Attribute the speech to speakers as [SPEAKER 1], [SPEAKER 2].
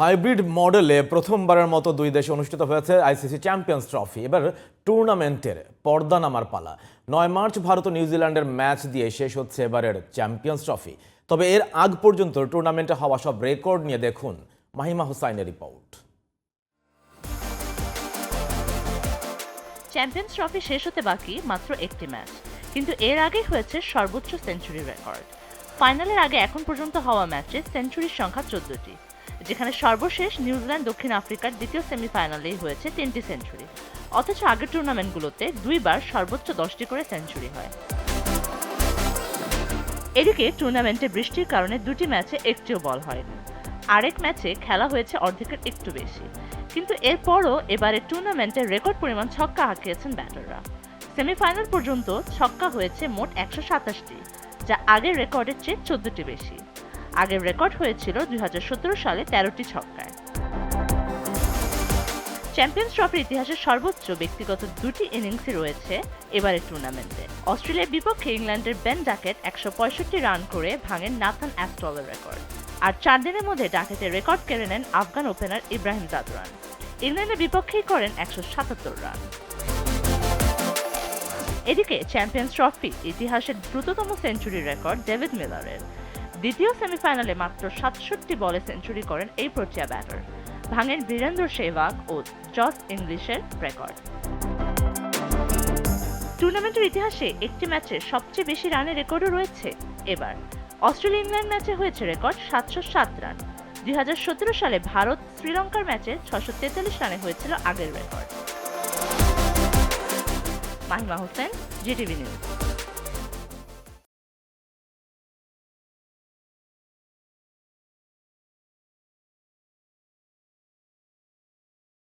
[SPEAKER 1] Hybrid মডেলে প্রথমবারের মতো দুই দেশে অনুষ্ঠিত হয়েছে আইসিসি চ্যাম্পিয়ন্স ট্রফি। এবার টুর্নামেন্টের পর্দা নামার পালা। নয় মার্চ ভারত ও নিউজিল্যান্ডের ম্যাচ দিয়ে শেষ হচ্ছে এবারের চ্যাম্পিয়ন্স ট্রফি। তবে এর আগ পর্যন্ত টুর্নামেন্টে হওয়া সব রেকর্ড নিয়ে দেখুন মাহিমা হুসাইনের রিপোর্ট।
[SPEAKER 2] চ্যাম্পিয়ন্স ট্রফি শেষ হতে বাকি মাত্র একটি ম্যাচ। কিন্তু এর আগে হয়েছে সর্বোচ্চ সেঞ্চুরি রেকর্ড। ফাইনালের আগে এখন পর্যন্ত হওয়া ম্যাচে সেঞ্চুরির সংখ্যা চোদ্দটি। যেখানে সর্বশেষ নিউজিল্যান্ড দক্ষিণ আফ্রিকার দ্বিতীয় সেমিফাইনালেই হয়েছে তিনটি সেঞ্চুরি। অথচ আগের টুর্নামেন্টগুলোতে দুইবার সর্বোচ্চ দশটি করে সেঞ্চুরি হয়। এদিকে টুর্নামেন্টে বৃষ্টির কারণে দুটি ম্যাচে একটিও বল হয়নি। আরেক ম্যাচে খেলা হয়েছে অর্ধেকের একটু বেশি। কিন্তু এরপরও এবারে টুর্নামেন্টে রেকর্ড পরিমাণ ছক্কা হাঁকিয়েছেন ব্যাটাররা। সেমিফাইনাল পর্যন্ত ছক্কা হয়েছে মোট একশো সাতাশটি, যা আগের রেকর্ডের চেয়ে চোদ্দটি বেশি। আগের রেকর্ড হয়েছিল দুই হাজার সতেরো সালে তেরোটি ছক্কায়। চ্যাম্পিয়ন্স ট্রফির ইতিহাসে সর্বোচ্চ ব্যক্তিগত দুটি ইনিংসই রয়েছে এবারের টুর্নামেন্টে। অস্ট্রেলিয়ার বিপক্ষে ইংল্যান্ডের বেন ডাকেট একশো পঁয়ষট্টি রান করে ভাঙেন নাথান অ্যাস্টলের রেকর্ড। আর চার দিনের মধ্যে ডাকেটের রেকর্ড কেড়ে নেন আফগান ওপেনার ইব্রাহিম জাদরান। ইংল্যান্ডের বিপক্ষেই করেন একশো সাতাত্তর রান। এদিকে চ্যাম্পিয়ন্স ট্রফি ইতিহাসের দ্রুততম সেঞ্চুরি রেকর্ড ডেভিড মিলারের। দ্বিতীয় সেমিফাইনালে মাত্র সাতষট্টি বলে সেঞ্চুরি করেন এই প্রোটিয়া ব্যাটার। ভাঙেন বীরেন্দ্র সেহবাগ ও জস ইংলিশের রেকর্ড। টুর্নামেন্টের ইতিহাসে একটি ম্যাচে সবচেয়ে বেশি রানের রেকর্ডও রয়েছে এবার। অস্ট্রেলিয়া ইংল্যান্ড ম্যাচে হয়েছে রেকর্ড সাতশো সাত রান। দুই হাজার সতেরো সালে ভারত শ্রীলঙ্কার ম্যাচে ছশো তেতাল্লিশ রানে হয়েছিল আগের record. Mahima Hossain, GTV news.